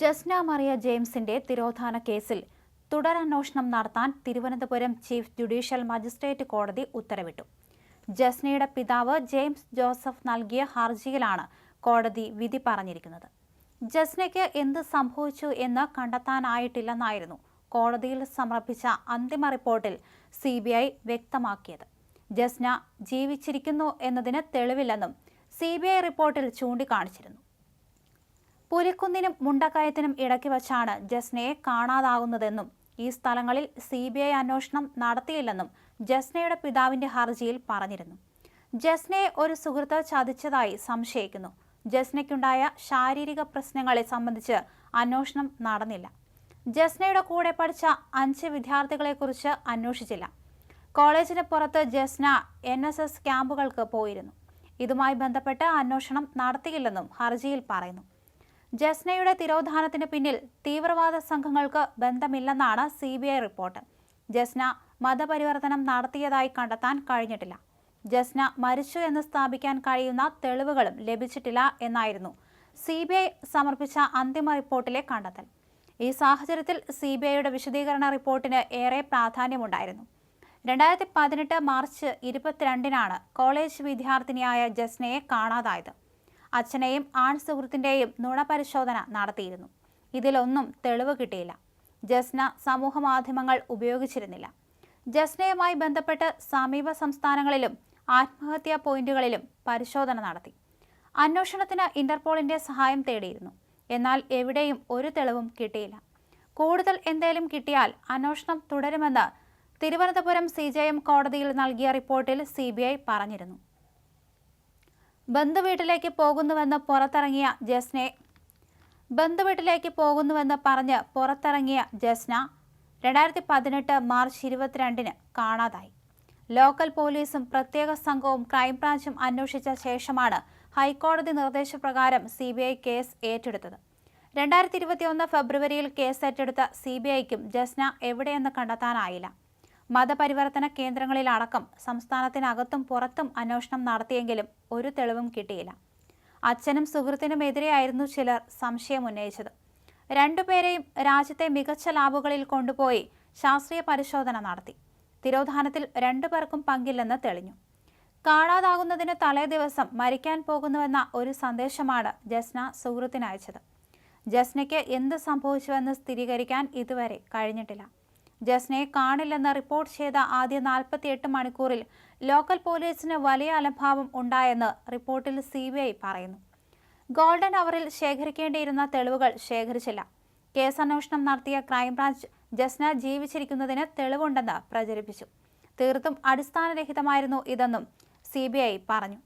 ജസ്ന മറിയ ജെയിംസിന്റെ തിരോധാന കേസിൽ തുടരന്വേഷണം നടത്താൻ Thiruvananthapuram chief judicial magistrate കോടതി ഉത്തരവിട്ടു. ജസ്നയുടെ പിതാവ് ജെയിംസ് ജോസഫ് നൽകിയ ഹർജിയിലാണ് കോടതി വിധി പറഞ്ഞിരിക്കുന്നത്. ജസ്നയ്ക്ക് എന്ത് സംഭവിച്ചു എന്ന് കണ്ടെത്താനായിട്ടില്ലെന്നായിരുന്നു കോടതിയിൽ സമർപ്പിച്ച അന്തിമ റിപ്പോർട്ടിൽ സി വ്യക്തമാക്കിയത്. ജസ്ന ജീവിച്ചിരിക്കുന്നു എന്നതിന് തെളിവില്ലെന്നും സി ബി ഐ റിപ്പോർട്ടിൽ ചൂണ്ടിക്കാണിച്ചിരുന്നു. പുലിക്കുന്നിനും മുണ്ടക്കയത്തിനും ഇടയ്ക്ക് വച്ചാണ് ജസ്നയെ കാണാതാകുന്നതെന്നും ഈ സ്ഥലങ്ങളിൽ സി ബി ഐ അന്വേഷണം നടത്തിയില്ലെന്നും ജസ്നയുടെ പിതാവിന്റെ ഹർജിയിൽ പറഞ്ഞിരുന്നു. ജസ്നയെ ഒരു സുഹൃത്ത് ചതിച്ചതായി സംശയിക്കുന്നു. ജസ്നയ്ക്കുണ്ടായ ശാരീരിക പ്രശ്നങ്ങളെ സംബന്ധിച്ച് അന്വേഷണം നടന്നില്ല. ജസ്നയുടെ കൂടെ പഠിച്ച അഞ്ച് വിദ്യാർത്ഥികളെക്കുറിച്ച് അന്വേഷിച്ചില്ല. കോളേജിന് പുറത്ത് ജസ്ന എൻ എസ് എസ് ക്യാമ്പുകൾക്ക് പോയിരുന്നു. ഇതുമായി ബന്ധപ്പെട്ട് അന്വേഷണം നടത്തിയില്ലെന്നും ഹർജിയിൽ പറയുന്നു. ജസ്നയുടെ തിരോധാനത്തിന് പിന്നിൽ തീവ്രവാദ സംഘങ്ങൾക്ക് ബന്ധമില്ലെന്നാണ് C B I report. Jasna മതപരിവർത്തനം നടത്തിയതായി കണ്ടെത്താൻ കഴിഞ്ഞിട്ടില്ല. ജസ്ന മരിച്ചു എന്ന് സ്ഥാപിക്കാൻ കഴിയുന്ന തെളിവുകളും ലഭിച്ചിട്ടില്ല എന്നായിരുന്നു സി ബി ഐ സമർപ്പിച്ച അന്തിമ റിപ്പോർട്ടിലെ കണ്ടെത്തൽ. ഈ സാഹചര്യത്തിൽ സി ബി ഐയുടെ വിശദീകരണ റിപ്പോർട്ടിന് ഏറെ പ്രാധാന്യമുണ്ടായിരുന്നു. രണ്ടായിരത്തി പതിനെട്ട് മാർച്ച് ഇരുപത്തിരണ്ടിനാണ് കോളേജ് വിദ്യാർത്ഥിനിയായ ജസ്നയെ കാണാതായത്. അച്ഛനെയും ആൺ സുഹൃത്തിന്റെയും നുണപരിശോധന നടത്തിയിരുന്നു. ഇതിലൊന്നും തെളിവ് കിട്ടിയില്ല. ജസ്ന സമൂഹ മാധ്യമങ്ങൾ ഉപയോഗിച്ചിരുന്നില്ല. ജസ്നയുമായി ബന്ധപ്പെട്ട് സമീപ സംസ്ഥാനങ്ങളിലും ആത്മഹത്യാ പോയിന്റുകളിലും പരിശോധന നടത്തി. അന്വേഷണത്തിന് ഇന്റർപോളിന്റെ സഹായം തേടിയിരുന്നു. എന്നാൽ എവിടെയും ഒരു തെളിവും കിട്ടിയില്ല. കൂടുതൽ എന്തേലും കിട്ടിയാൽ അന്വേഷണം തുടരുമെന്ന് തിരുവനന്തപുരം സി കോടതിയിൽ നൽകിയ റിപ്പോർട്ടിൽ സി പറഞ്ഞിരുന്നു. ബന്ധുവീട്ടിലേക്ക് പോകുന്നുവെന്ന് പുറത്തിറങ്ങിയ ജസ്നെ. ബന്ധുവീട്ടിലേക്ക് പോകുന്നുവെന്ന് പറഞ്ഞ് പുറത്തിറങ്ങിയ ജസ്ന രണ്ടായിരത്തി പതിനെട്ട് മാർച്ച് ഇരുപത്തിരണ്ടിന് കാണാതായി. ലോക്കൽ പോലീസും പ്രത്യേക സംഘവും ക്രൈംബ്രാഞ്ചും അന്വേഷിച്ച ശേഷമാണ് ഹൈക്കോടതി നിർദ്ദേശപ്രകാരം സി ബി ഐ കേസ് ഏറ്റെടുത്തത്. രണ്ടായിരത്തി ഇരുപത്തിയൊന്ന് ഫെബ്രുവരിയിൽ കേസ് ഏറ്റെടുത്ത സി ബി ഐക്കും ജസ്ന എവിടെയെന്ന് കണ്ടെത്താനായില്ല. മതപരിവർത്തന കേന്ദ്രങ്ങളിലടക്കം സംസ്ഥാനത്തിനകത്തും പുറത്തും അന്വേഷണം നടത്തിയെങ്കിലും ഒരു തെളിവും കിട്ടിയില്ല. അച്ഛനും സുഹൃത്തിനുമെതിരെയായിരുന്നു ചിലർ സംശയം ഉന്നയിച്ചത്. രണ്ടുപേരെയും രാജ്യത്തെ മികച്ച ലാബുകളിൽ കൊണ്ടുപോയി ശാസ്ത്രീയ പരിശോധന നടത്തി. തിരോധാനത്തിൽ രണ്ടുപേർക്കും പങ്കില്ലെന്ന് തെളിഞ്ഞു. കാണാതാകുന്നതിന് തലേ ദിവസം മരിക്കാൻ പോകുന്നുവെന്ന ഒരു സന്ദേശമാണ് ജസ്ന സുഹൃത്തിനയച്ചത്. ജസ്നയ്ക്ക് എന്ത് സംഭവിച്ചുവെന്ന് സ്ഥിരീകരിക്കാൻ ഇതുവരെ കഴിഞ്ഞിട്ടില്ല. ജസ്നയെ കാണില്ലെന്ന് റിപ്പോർട്ട് ചെയ്ത ആദ്യ നാൽപ്പത്തിയെട്ട് മണിക്കൂറിൽ ലോക്കൽ പോലീസിന് വലിയ അലംഭാവം ഉണ്ടായെന്ന് റിപ്പോർട്ടിൽ സി പറയുന്നു. ഗോൾഡൻ അവറിൽ ശേഖരിക്കേണ്ടിയിരുന്ന തെളിവുകൾ ശേഖരിച്ചില്ല. കേസന്വേഷണം നടത്തിയ ക്രൈംബ്രാഞ്ച് ജസ്ന ജീവിച്ചിരിക്കുന്നതിന് തെളിവുണ്ടെന്ന് പ്രചരിപ്പിച്ചു. തീർത്തും അടിസ്ഥാനരഹിതമായിരുന്നു ഇതെന്നും സി പറഞ്ഞു.